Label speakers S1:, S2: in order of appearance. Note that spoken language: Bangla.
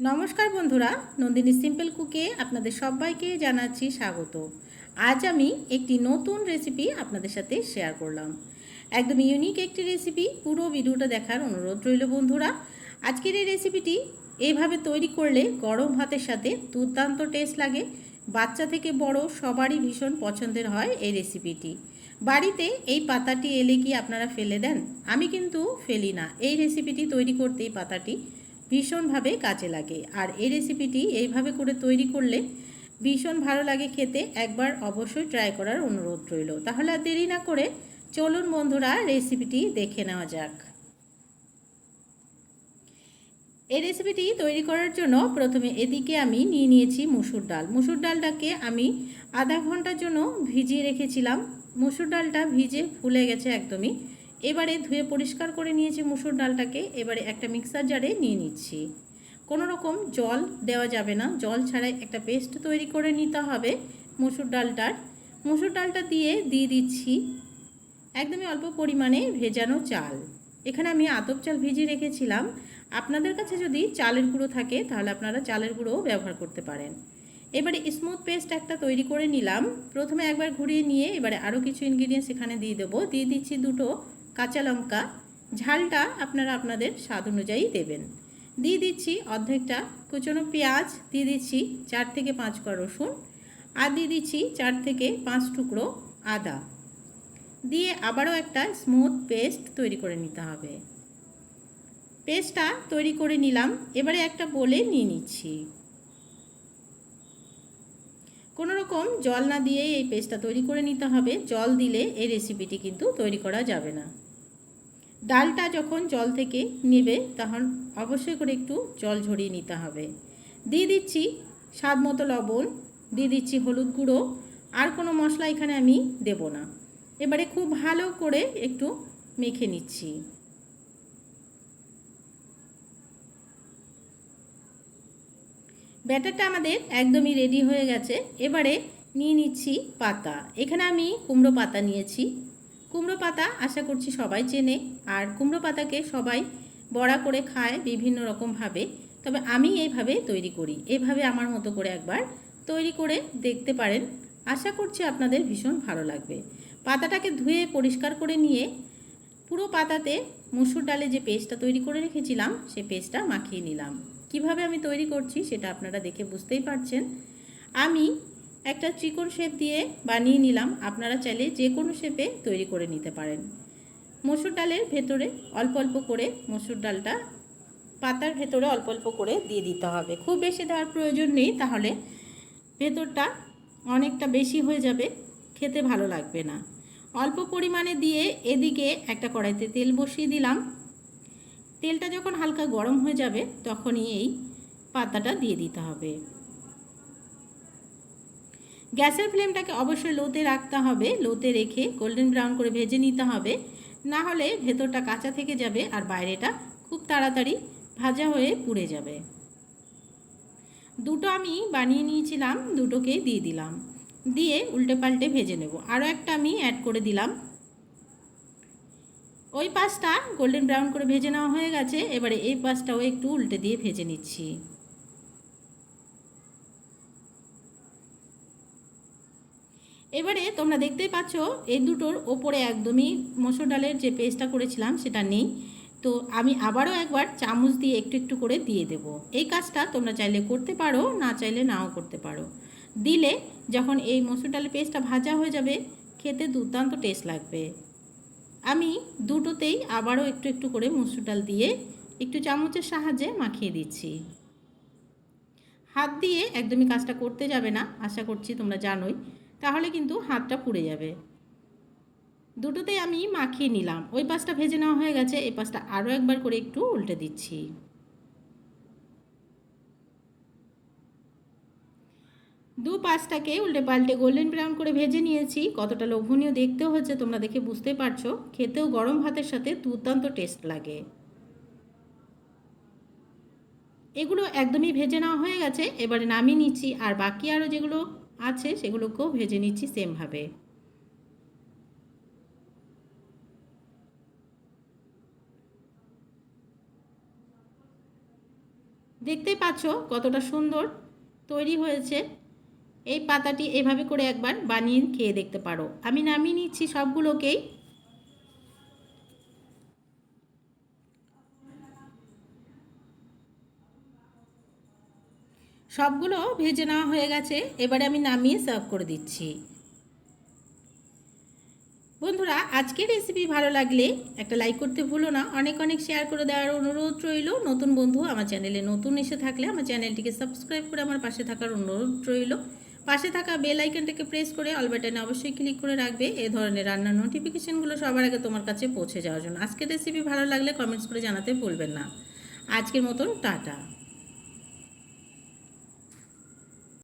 S1: নমস্কার বন্ধুরা, নন্দিনী সিম্পল কুকে আপনাদের সবাইকে জানাচ্ছি স্বাগত। আজ আমি একটি নতুন রেসিপি আপনাদের সাথে শেয়ার করলাম। একদম ইউনিক একটি রেসিপি পুরো ভিডিওটা দেখার অনুরোধ রইল বন্ধুরা। আজকের এই রেসিপিটি এইভাবে তৈরি করলে গরম ভাতের সাথে দুর্দান্ত টেস্ট লাগে। বাচ্চা থেকে বড় সবারই ভীষণ পছন্দের হয় এই রেসিপিটি বাড়িতে এই পাতাটি এলে কি আপনারা ফেলে দেন? আমি কিন্তু ফেলি না। এই রেসিপিটি তৈরি করতে এই পাতাটি ভীষণভাবে কাজে লাগে। আর এই রেসিপিটি এইভাবে করে তৈরি করলে ভীষণ ভালো লাগে খেতে। একবার অবশ্যই ট্রাই করার অনুরোধ রইল। তাহলে আর দেরি না করে চলুন বন্ধুরা রেসিপিটি দেখে নেওয়া যাক। এই রেসিপিটি তৈরি করার জন্য প্রথমে এদিকে আমি নিয়ে নিয়েছি মুসুর ডাল। মুসুর ডালটাকে আমি আধা ঘণ্টার জন্য ভিজিয়ে রেখেছিলাম। মুসুর ডালটা ভিজে ফুলে গেছে একদমই। এবারে ধুয়ে পরিষ্কার করে নিয়েছি মুসুর ডালটাকে, এবারে একটা মিক্সার জারে নিয়ে নিচ্ছি। কোনো রকম জল দেওয়া যাবে না, জল ছাড়াই একটা পেস্ট তৈরি করে নিতে হবে মুসুর ডালটার। মুসুর ডালটা দিয়ে দিয়ে দিচ্ছি একদমই অল্প পরিমাণে ভেজানো চাল। এখানে আমি আতপ চাল ভিজিয়ে রেখেছিলাম। আপনাদের কাছে যদি চালের গুঁড়ো থাকে, তাহলে আপনারা চালের গুঁড়োও ব্যবহার করতে পারেন। এবারে স্মুথ পেস্ট একটা তৈরি করে নিলাম। প্রথমে একবার ঘুরিয়ে নিয়ে, এবারে আরও কিছু ইনগ্রিডিয়েন্টস এখানে দিয়ে দেবো। দিয়ে দিচ্ছি দুটো কাঁচা লঙ্কা, ঝালটা আপনারা আপনাদের স্বাদ অনুযায়ী দেবেন। দিয়ে দিচ্ছি অর্ধেকটা কুচনো পেঁয়াজ, দিয়ে দিচ্ছি চার থেকে পাঁচ কোয়া রসুন, আর দিয়ে দিচ্ছি চার থেকে পাঁচ টুকরো আদা। দিয়ে আবারও একটা স্মুথ পেস্ট তৈরি করে নিতে হবে। পেস্টটা তৈরি করে নিলাম, এবারে একটা বলে নিয়ে নিচ্ছি। কোনো রকম জল না দিয়ে এই পেস্টটা তৈরি করে নিতে হবে, জল দিলে এই রেসিপিটি কিন্তু তৈরি করা যাবে না। ডালটা যখন জল থেকে নেবে, তখন অবশ্যই করে একটু জল ঝরিয়ে নিতে হবে। দিয়ে দিচ্ছি স্বাদ মতো লবণ, দিয়ে দিচ্ছি হলুদ গুঁড়ো, আর কোনো মশলা এখানে আমি দেব না। এবারে খুব ভালো করে একটু মেখে নিচ্ছি। ব্যাটারটা আমাদের একদমই রেডি হয়ে গেছে। এবারে নিয়ে নিচ্ছি পাতা। এখানে আমি কুমড়ো পাতা নিয়েছি। কুমড়ো পাতা আশা করছি সবাই চেনে, আর কুমড়ো পাতাকে সবাই বড়া করে খায় বিভিন্ন রকমভাবে তবে আমি এইভাবে তৈরি করি। এভাবে আমার মতো করে একবার তৈরি করে দেখতে পারেন। আশা করছি আপনাদের ভীষণ ভালো লাগবে। পাতাটাকে ধুয়ে পরিষ্কার করে নিয়ে পুরো পাতাতে মুসুর ডালে যে পেস্টটা তৈরি করে রেখেছিলাম সেই পেস্টটা মাখিয়ে নিলাম। কীভাবে আমি তৈরি করছি সেটা আপনারা দেখে বুঝতেই পারছেন। আমি একটা চিকন শেপ দিয়ে বানিয়ে নিলাম। আপনারা চাইলে যে কোনো শেপে তৈরি করে নিতে পারেন। মসুর ডালের ভেতরে অল্প অল্প করে মসুর ডালটা পাতার ভেতরে অল্প অল্প করে দিয়ে দিতে হবে। খুব বেশি দেওয়ার প্রয়োজন নেই, তাহলে ভেতরটা অনেকটা বেশি হয়ে যাবে, খেতে ভালো লাগবে না। অল্প পরিমাণে দিয়ে এদিকে একটা কড়াইতে তেল বসিয়ে দিলাম। তেলটা যখন হালকা গরম হয়ে যাবে, তখনই এই পাতাটা দিয়ে দিতে হবে। গ্যাসের ফ্লেমটাকে অবশ্যই লোতে রাখতে হবে। লোতে রেখে গোল্ডেন ব্রাউন করে ভেজে নিতে হবে। না হলে ভেতরটা কাঁচা থেকে যাবে আর বাইরেটা খুব তাড়াতাড়ি ভাজা হয়ে পুড়ে যাবে। দুটো আমি বানিয়ে নিয়েছিলাম, দুটোকে দিয়ে দিলাম। দিয়ে উল্টে পাল্টে ভেজে নেব। আরও একটা আমি অ্যাড করে দিলাম। ওই পাশটা গোল্ডেন ব্রাউন করে ভেজে নেওয়া হয়ে গেছে। এবারে এই পাশটাও একটু উল্টে দিয়ে ভেজে নিচ্ছি। এবারে তোমরা দেখতেই পাচ্ছ, এই দুটোর ওপরে একদমই মসুর ডালের যে পেস্টটা করেছিলাম সেটা নেই। তো আমি আবারও একবার চামচ দিয়ে একটু একটু করে দিয়ে দেব। এই কাজটা তোমরা চাইলে করতে পারো, না চাইলে নাও করতে পারো। দিলে যখন এই মসুর ডালের পেস্টটা ভাজা হয়ে যাবে, খেতে দুর্দান্ত টেস্ট লাগবে। আমি দুটোতেই আবারও একটু একটু করে মসুর ডাল দিয়ে একটু চামচের সাহায্যে মাখিয়ে দিচ্ছি। হাত দিয়ে একদমই কাজটা করতে যাবে না, আশা করছি তোমরা জানোই। তাহলে কিন্তু হাতটা পুড়ে যাবে। দুটোতেই আমি মাখিয়ে নিলাম। ওই পাশটা ভেজে নেওয়া হয়ে গেছে। এই পাশটা আরও একবার করে একটু উল্টে দিচ্ছি। দু পাঁচটাকে উল্টে পাল্টে গোল্ডেন ব্রাউন করে ভেজে নিয়েছি। কতটা লোভনীয় দেখতেও হচ্ছে, তোমরা দেখে বুঝতে পারছ। খেতেও গরম ভাতের সাথে দুর্দান্ত টেস্ট লাগে। এগুলো একদমই ভেজে নেওয়া হয়ে গেছে। এবারে নামিয়ে নিচ্ছি। আর বাকি আরও যেগুলো আছে, সেগুলোকেও ভেজে নিচ্ছি সেমভাবে। দেখতেই পাচ্ছ কতটা সুন্দর তৈরি হয়েছে। এই পাতাটি এভাবে করে একবার বানিয়ে খেয়ে দেখতে পারো। আমি নামিয়ে নিচ্ছি সবগুলোকেই। সবগুলো ভেজে নেওয়া হয়ে গেছে। এবারে আমি নামিয়ে সার্ভ করে দিচ্ছি। বন্ধুরা, আজকের রেসিপি ভালো লাগলে একটা লাইক করতে ভুলো না। অনেক অনেক শেয়ার করে দেওয়ার অনুরোধ রইল। নতুন বন্ধু আমার চ্যানেলে নতুন এসে থাকলে আমার চ্যানেলটিকে সাবস্ক্রাইব করে আমার পাশে থাকার অনুরোধ রইল। পাশে থাকা বেল আইকনটাকে প্রেস করে অল বাটনে অবশ্যই ক্লিক করে রাখবে। এ ধরনের রান্নার নোটিফিকেশনগুলো সবার আগে তোমার কাছে পৌঁছে যাওয়ার জন্য। আজকের রেসিপি ভালো লাগলে কমেন্টস করে জানাতে ভুলবেন না। আজকের মতন টাটা।